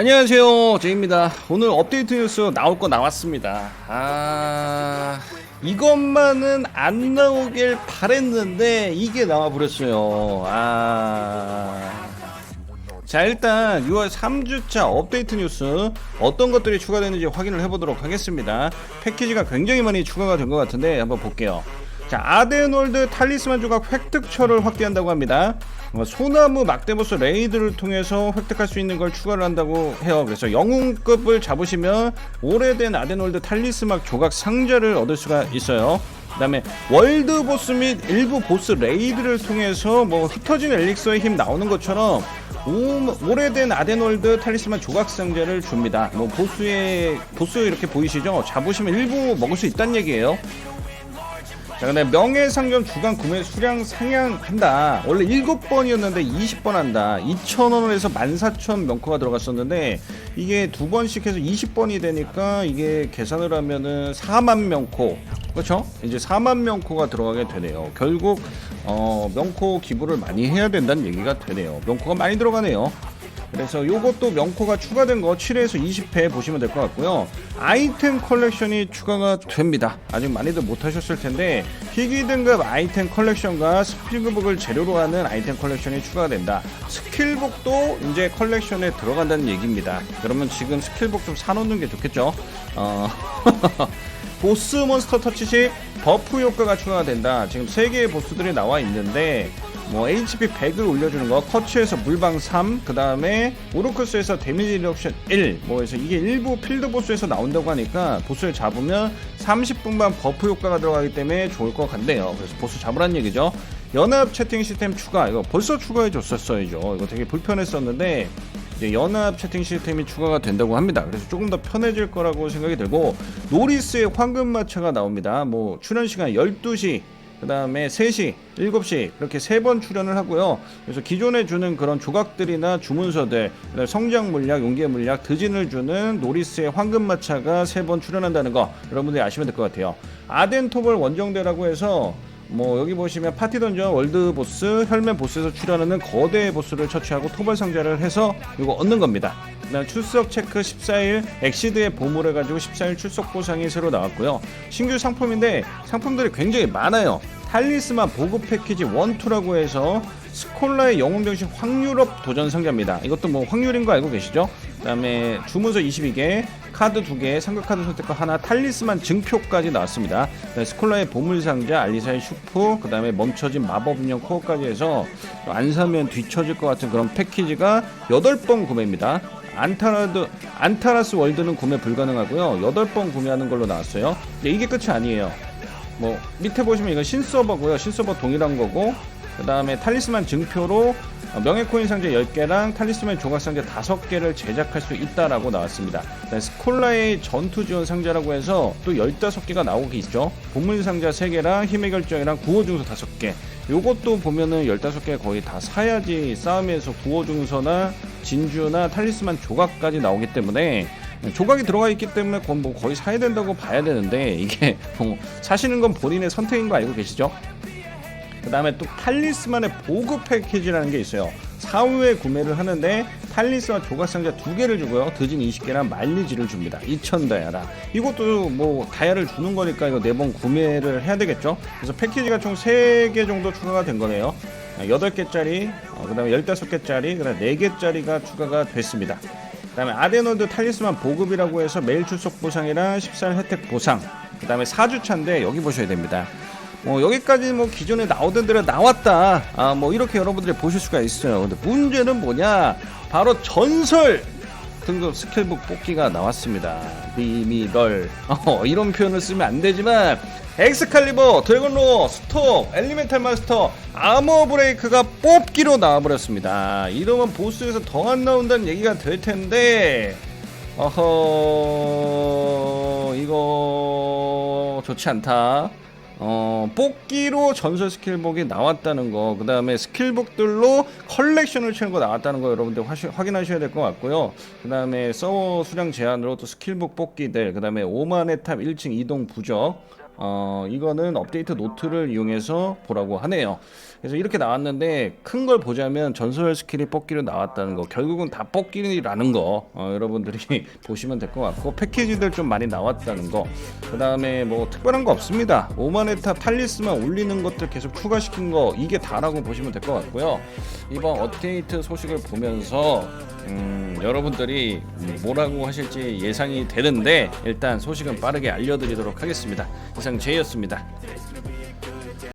안녕하세요. 제입니다. 오늘 업데이트 뉴스 나올 거 나왔습니다. 아 이것만은 안 나오길 바랬는데 이게 나와버렸어요. 아... 자 일단 6월 3주차 업데이트 뉴스 어떤 것들이 추가되는지 확인을 해보도록 하겠습니다. 패키지가 굉장히 많이 추가가 된 것 같은데 한번 볼게요 자 아데놀드 탈리스만 조각 획득처를 확대한다고 합니다 어, 소나무 막대보스 레이드를 통해서 획득할 수 있는 걸 추가를 한다고 해요 그래서 영웅급을 잡으시면 오래된 아데놀드 탈리스막 조각 상자를 얻을 수가 있어요 그 다음에 월드 보스 및 일부 보스 레이드를 통해서 뭐 흩어진 엘릭서의 힘 나오는 것처럼 오, 오래된 아데놀드 탈리스만 조각 상자를 줍니다. 뭐 보스의 보스 이렇게 보이시죠? 잡으시면 일부 먹을 수 있다는 얘기예요. 자, 근데 명예상점 주간 구매 수량 상향한다. 원래 7번이었는데 20번 한다. 2,000원에서 14,000 명코가 들어갔었는데 이게 두 번씩 해서 20번이 되니까 이게 계산을 하면은 4만 명코. 그렇죠? 이제 4만 명코가 들어가게 되네요. 결국 어, 명코 기부를 많이 해야 된다는 얘기가 되네요. 명코가 많이 들어가네요. 그래서 요것도 명코가 추가된 거 7회에서 20회 보시면 될 것 같고요. 아이템 컬렉션이 추가가 됩니다. 아직 많이들 못하셨을 텐데 희귀 등급 아이템 컬렉션과 스킬북을 재료로 하는 아이템 컬렉션이 추가가 된다. 스킬북도 이제 컬렉션에 들어간다는 얘기입니다. 그러면 지금 스킬북 좀 사놓는 게 좋겠죠? 어... 보스 몬스터 터치식 버프 효과가 추가가 된다. 지금 3개의 보스들이 나와 있는데 뭐 HP 100을 올려주는 거, 커츠에서 물방 3, 그 다음에 오르크스에서 데미지 리덕션 1, 뭐 해서 이게 일부 필드 보스에서 나온다고 하니까 보스를 잡으면 30분간 버프 효과가 들어가기 때문에 좋을 것 같네요. 그래서 보스 잡으란 얘기죠. 연합 채팅 시스템 추가, 이거 벌써 추가해 줬었어야죠. 이거 되게 불편했었는데 연합 채팅 시스템이 추가가 된다고 합니다. 그래서 조금 더 편해질 거라고 생각이 들고 노리스의 황금 마차가 나옵니다. 뭐 출연 시간 12시 그 다음에 3시, 7시 이렇게 세 번 출연을 하고요. 그래서 기존에 주는 그런 조각들이나 주문서들, 성장 물약, 용기의 물약, 드진을 주는 노리스의 황금마차가 세 번 출연한다는 거 여러분들이 아시면 될 것 같아요. 아덴토벌 원정대라고 해서 뭐 여기 보시면 파티 던전 월드 보스, 혈맨 보스에서 출연하는 거대 보스를 처치하고 토벌 상자를 해서 이거 얻는 겁니다. 그다음 출석 체크 14일 엑시드의 보물을 가지고 14일 출석 보상이 새로 나왔고요. 신규 상품인데 상품들이 굉장히 많아요. 탈리스만 보급 패키지 1, 2라고 해서 스콜라의 영웅 병신 확률업 도전 상자입니다. 이것도 뭐 확률인 거 알고 계시죠? 그 다음에 주문서 22개, 카드 2개, 삼각카드 선택과 하나, 탈리스만 증표까지 나왔습니다. 스콜라의 보물 상자, 알리사의 슈프, 그 다음에 멈춰진 마법 인형 코어까지 해서 안 사면 뒤처질 것 같은 그런 패키지가 8번 구매입니다. 안타라드 안타라스 월드는 구매 불가능하고요. 8번 구매하는 걸로 나왔어요. 이게 끝이 아니에요. 뭐 밑에 보시면 이건 신서버고요. 신서버 동일한 거고 그 다음에 탈리스만 증표로 명예코인 상자 10개랑 탈리스만 조각 상자 5개를 제작할 수 있다라고 나왔습니다. 스콜라의 전투 지원 상자라고 해서 또 15개가 나오고 있죠. 보물 상자 3개랑 힘의 결정이랑 구호 중서 5개. 요것도 보면은 15개 거의 다 사야지 싸움에서 구호 중서나 진주나 탈리스만 조각까지 나오기 때문에 조각이 들어가 있기 때문에 그건 뭐 거의 사야 된다고 봐야 되는데 이게 뭐 사시는 건 본인의 선택인 거 알고 계시죠? 그 다음에 또 탈리스만의 보급 패키지라는 게 있어요. 사후에 구매를 하는데 탈리스와 조각상자 두 개를 주고요. 드진 20개랑 말리지를 줍니다. 2,000다이아라. 이것도 뭐 다이아를 주는 거니까 이거 네 번 구매를 해야 되겠죠. 그래서 패키지가 총 3개 정도 추가가 된 거네요. 8개짜리, 그 다음에 15개짜리, 그 다음에 4개짜리가 추가가 됐습니다. 그 다음에 아데노드 탈리스만 보급이라고 해서 매일 출석 보상이랑 14일 혜택 보상. 그 다음에 4주차인데 여기 보셔야 됩니다. 뭐 여기까지 뭐 기존에 나오던 대로 나왔다. 아 뭐 이렇게 여러분들이 보실 수가 있어요. 근데 문제는 뭐냐? 바로 전설 등급 스킬북 뽑기가 나왔습니다. 미미럴 어, 이런 표현을 쓰면 안 되지만 엑스칼리버, 드래곤로, 스톱, 엘리멘탈 마스터, 아머 브레이크가 뽑기로 나와버렸습니다. 이러면 보스에서 더 안 나온다는 얘기가 될 텐데 어허 이거 좋지 않다. 어, 뽑기로 전설 스킬북이 나왔다는 거, 그 다음에 스킬북들로 컬렉션을 채운 거 나왔다는 거 여러분들 화시, 확인하셔야 될 것 같고요. 그 다음에 서버 수량 제한으로 또 스킬북 뽑기들, 그 다음에 오만의 탑 1층 이동 부적, 어 이거는 업데이트 노트를 이용해서 보라고 하네요. 그래서 이렇게 나왔는데 큰 걸 보자면 전설 스킬이 뽑기로 나왔다는 거. 결국은 다 뽑기라는 거. 어, 여러분들이 보시면 될 것 같고 패키지들 좀 많이 나왔다는 거 그 다음에 뭐 특별한 거 없습니다. 5만에타 탈리스만 올리는 것들 계속 추가시킨 거 이게 다라고 보시면 될 것 같고요. 이번 업데이트 소식을 보면서 음, 여러분들이 뭐라고 하실지 예상이 되는데 일단 소식은 빠르게 알려드리도록 하겠습니다. 이상 제이였습니다